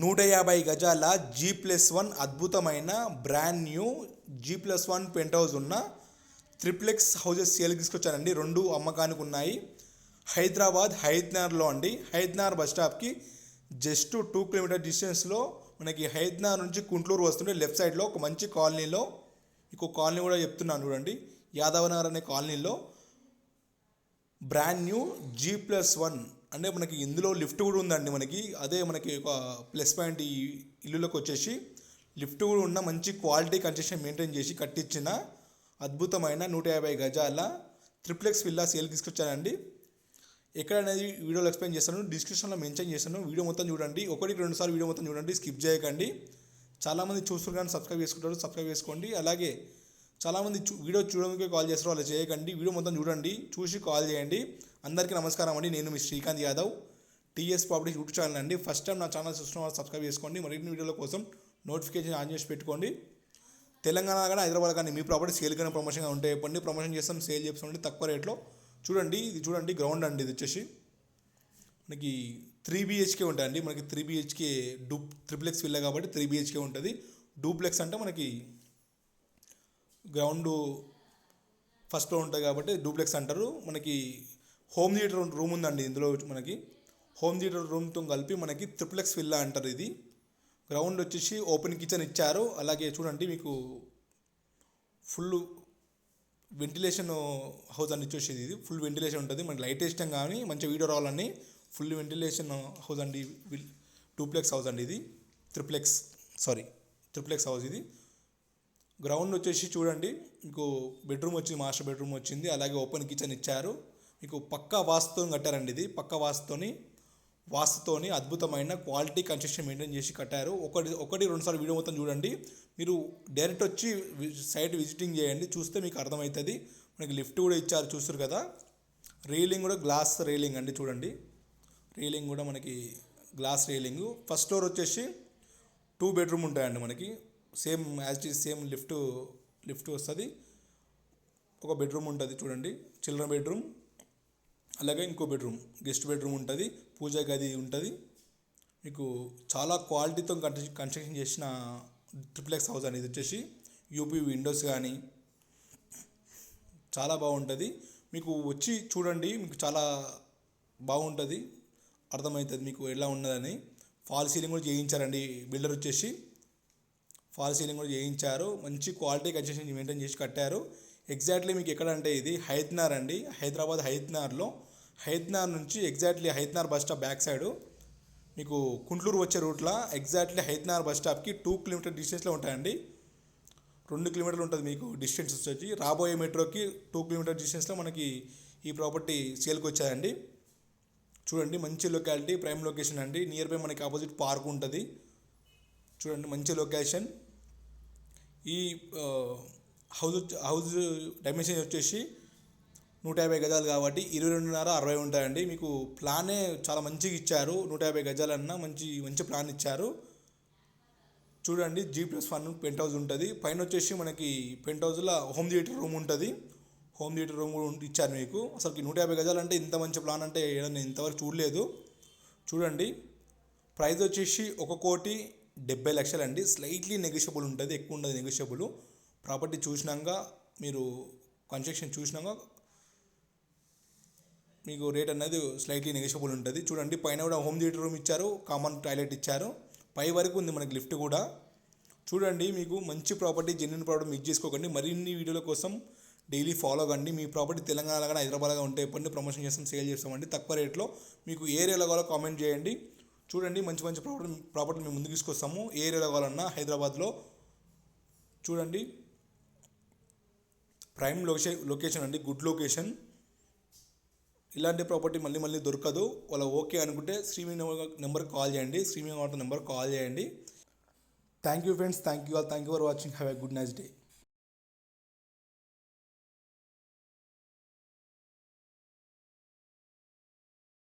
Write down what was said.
నూట యాభై గజాల జీ ప్లస్ వన్ అద్భుతమైన brand new G plus one penthouse ఉన్న త్రిప్లెక్స్ హౌసెస్ సేల్కి తీసుకొచ్చానండి. రెండు అమ్మకానికి ఉన్నాయి హైదరాబాద్ హైద్నార్లో అండి. హైద్నార్ బస్ స్టాప్కి జస్ట్ టూ కిలోమీటర్ డిస్టెన్స్లో మనకి హైద్నార్ నుంచి కుంట్లూరు వస్తుంటే లెఫ్ట్ సైడ్లో ఒక మంచి కాలనీలో ఇంకో కాలనీ కూడా చెప్తున్నాను చూడండి. యాదవనగర్ అనే కాలనీలో brand new G plus one అంటే మనకి ఇందులో లిఫ్ట్ కూడా ఉందండి మనకి. అదే మనకి ఒక ప్లస్ పాయింట్ ఈ ఇల్లులోకి వచ్చేసి లిఫ్ట్ కూడా ఉన్న మంచి క్వాలిటీ కన్స్ట్రక్షన్ మెయింటైన్ చేసి కట్టించిన అద్భుతమైన నూట యాభై గజాల త్రిప్లెక్స్ విల్లా సేల్ తీసుకొచ్చానండి. ఎక్కడ అనేది వీడియోలో ఎక్స్ప్లెయిన్ చేస్తాను. డిస్క్రిప్షన్లో మెన్షన్ చేస్తాను. వీడియో మొత్తం చూడండి. ఒకటికి రెండు సార్లు వీడియో మొత్తం చూడండి. స్కిప్ చేయకండి. చాలామంది చూస్తున్నారు కానీ సబ్స్క్రైబ్ చేసుకుంటారు. సబ్స్క్రైబ్ చేసుకోండి. అలాగే చాలామంది చూ వీడియో చూడడానికి కాల్ చేస్తారు అలా చేయకండి. వీడియో మొత్తం చూడండి చూసి కాల్ చేయండి. అందరికీ నమస్కారం అండి. నేను మీ Srikanth Yadav TS property YouTube channel అండి. ఫస్ట్ టైం నా ఛానల్ చూస్తున్న వాళ్ళు సబ్స్క్రైబ్ చేసుకోండి. మరిన్ని వీడియోల కోసం నోటిఫికేషన్ ఆన్ చేసి పెట్టుకోండి. తెలంగాణ కానీ హైదరాబాద్ కానీ మీ ప్రాపర్టీ సేల్ కానీ ప్రమోషన్గా ఉంటే చెప్పండి ప్రమోషన్ చేస్తాం సేల్ చేస్తామండి తక్కువ రేట్లో. చూడండి ఇది చూడండి గ్రౌండ్ అండి ఇది వచ్చేసి. మనకి త్రీ బిహెచ్కే ఉంటాయండి. మనకి త్రీ బిహెచ్కే డూ త్రిప్లెక్స్ విల్లా కాబట్టి త్రీ బిహెచ్కే ఉంటుంది. డూప్లెక్స్ అంటే మనకి గ్రౌండ్ ఫస్ట్లో ఉంటుంది కాబట్టి డూప్లెక్స్ అంటారు. మనకి హోమ్ థియేటర్ రూమ్ ఉందండి ఇందులో మనకి. హోమ్ థియేటర్ రూమ్తో కలిపి మనకి త్రిప్లెక్స్ విల్లా అంటారు ఇది. గ్రౌండ్ వచ్చేసి ఓపెన్ కిచెన్ ఇచ్చారు. అలాగే చూడండి మీకు ఫుల్ వెంటిలేషన్ హౌస్ అని ఇచ్చేసేది ఇది. ఫుల్ వెంటిలేషన్ ఉంటుంది. మనకి లైట్ ఇష్టం కానీ మంచి వీడియో రావాలని ఫుల్ వెంటిలేషన్ హౌస్ అండి. టూప్లెక్స్ హౌస్ అండి ఇది. త్రిప్లెక్స్ సారీ త్రిప్లెక్స్ హౌస్ ఇది. గ్రౌండ్ వచ్చేసి చూడండి. మీకు బెడ్రూమ్ వచ్చింది మాస్టర్ బెడ్రూమ్ వచ్చింది. అలాగే ఓపెన్ కిచెన్ ఇచ్చారు. మీకు పక్కా వాస్తుతో కట్టారండి ఇది. పక్క వాస్తుతోని వాస్తుతోని అద్భుతమైన క్వాలిటీ కన్స్ట్రక్షన్ మెయింటైన్ చేసి కట్టారు. ఒకటి ఒకటి రెండుసార్లు వీడియో మొత్తం చూడండి. మీరు డైరెక్ట్ వచ్చి సైట్ విజిటింగ్ చేయండి. చూస్తే మీకు అర్థమవుతుంది. మనకి లిఫ్ట్ కూడా ఇచ్చారు చూస్తారు కదా. రీలింగ్ కూడా గ్లాస్ రీలింగ్ అండి చూడండి. రీలింగ్ కూడా మనకి గ్లాస్ రీలింగ్. ఫస్ట్ ఫ్లోర్ వచ్చేసి టూ బెడ్రూమ్ ఉంటాయండి మనకి. Same as it is same lift lift వస్తుంది. ఒక బెడ్రూమ్ ఉంటుంది చూడండి. చిల్డ్రన్ బెడ్రూమ్ అలాగే ఇంకో బెడ్రూమ్ గెస్ట్ బెడ్రూమ్ ఉంటుంది పూజ గది ఉంటుంది. మీకు చాలా క్వాలిటీతో కన్స్ట్రక్షన్ చేసిన ట్రిప్లెక్స్ హౌస్ అనేది వచ్చేసి యూపీ విండోస్ కానీ చాలా బాగుంటుంది. మీకు వచ్చి చూడండి మీకు చాలా బాగుంటుంది. అర్థమవుతుంది మీకు ఎలా ఉన్నదని. ఫాల్ సీలింగ్ కూడా చేయించారండి. బిల్డర్ వచ్చేసి ఫాల్ సీలింగ్ కూడా చేయించారు. మంచి క్వాలిటీ కన్స్ట్రక్షన్ మెయింటైన్ చేసి కట్టారు. ఎగ్జాక్ట్లీ మీకు ఎక్కడ అంటే ఇది హైద్నార్ అండి. హైదరాబాద్ హైద్నార్లో హైద్నార్ నుంచి exactly Hayathnagar bus stop back side మీకు కుంట్లూరు వచ్చే రూట్లో ఎగ్జాక్ట్లీ హైద్నార్ బస్ స్టాప్కి టూ కిలోమీటర్ డిస్టెన్స్లో ఉంటాయండి. రెండు కిలోమీటర్లు ఉంటుంది మీకు డిస్టెన్స్ వచ్చి రాబోయే మెట్రోకి టూ కిలోమీటర్ డిస్టెన్స్లో మనకి ఈ ప్రాపర్టీ సేల్కి వచ్చాయండి. చూడండి మంచి లొకాలిటీ ప్రైమ్ లొకేషన్ అండి. నియర్ బై మనకి ఆపోజిట్ పార్క్ ఉంటుంది. చూడండి మంచి లొకేషన్. ఈ హౌస్ హౌస్ డైమెన్షన్ వచ్చేసి నూట యాభై గజాలు కాబట్టి ఇరవై రెండున్నర అరవై ఉంటాయండి. మీకు ప్లానే చాలా మంచిగా ఇచ్చారు. నూట యాభై గజాలన్నా మంచి మంచి ప్లాన్ ఇచ్చారు. చూడండి G plus one penthouse ఉంటుంది. పైన వచ్చేసి మనకి పెంట్ హౌస్లో హోమ్ థియేటర్ రూమ్ ఉంటుంది. హోమ్ థియేటర్ రూమ్ కూడా ఇచ్చారు మీకు. అసలు నూట యాభై గజాలు అంటే ఇంత మంచి ప్లాన్ అంటే నేను ఇంతవరకు చూడలేదు. చూడండి ప్రైస్ వచ్చేసి ఒక కోటి డెబ్బై లక్షలు అండి స్లైట్లీ నెగోషియబుల్ ఉంటుంది ఎక్కువ ఉండదు నెగోషియబుల్ ప్రాపర్టీ చూసినాక మీరు కన్స్ట్రక్షన్ చూసినాక మీకు రేట్ అనేది స్లైట్లీ నెగోషియబుల్ ఉంటుంది. చూడండి పైన కూడా హోమ్ థియేటర్ రూమ్ ఇచ్చారు కామన్ టాయిలెట్ ఇచ్చారు. పై వరకు ఉంది మనకి లిఫ్ట్ కూడా. చూడండి మీకు మంచి ప్రాపర్టీ జెన్యున్ ప్రాపర్టీ మీకు చేసుకోకండి. మరిన్ని వీడియోల కోసం డైలీ ఫాలో కండి. మీ ప్రాపర్టీ తెలంగాణలో కానీ హైదరాబాద్లో ఉంటే ఎప్పటి ప్రమోషన్ చేస్తాం సేల్ చేస్తామండి తక్కువ రేట్లో మీకు ఏ ఏరియాలో కావాలో కామెంట్ చేయండి. చూడండి మంచి మంచి ప్రాపర్టీ ప్రాపర్టీ మేము ముందుకు తీసుకొస్తాము. ఏ ఏరియాలో కావాలన్నా హైదరాబాద్లో చూడండి. ప్రైమ్ లొకేషన్ లొకేషన్ అండి గుడ్ లొకేషన్ ఇలాంటి ప్రాపర్టీ మళ్ళీ మళ్ళీ దొరకదు. వాళ్ళ ఓకే అనుకుంటే స్ట్రీమింగ్ నెంబర్ కాల్ చేయండి. శ్రీమి నెంబర్ కాల్ చేయండి. Thank you friends thank you all thank you for watching have a good nice day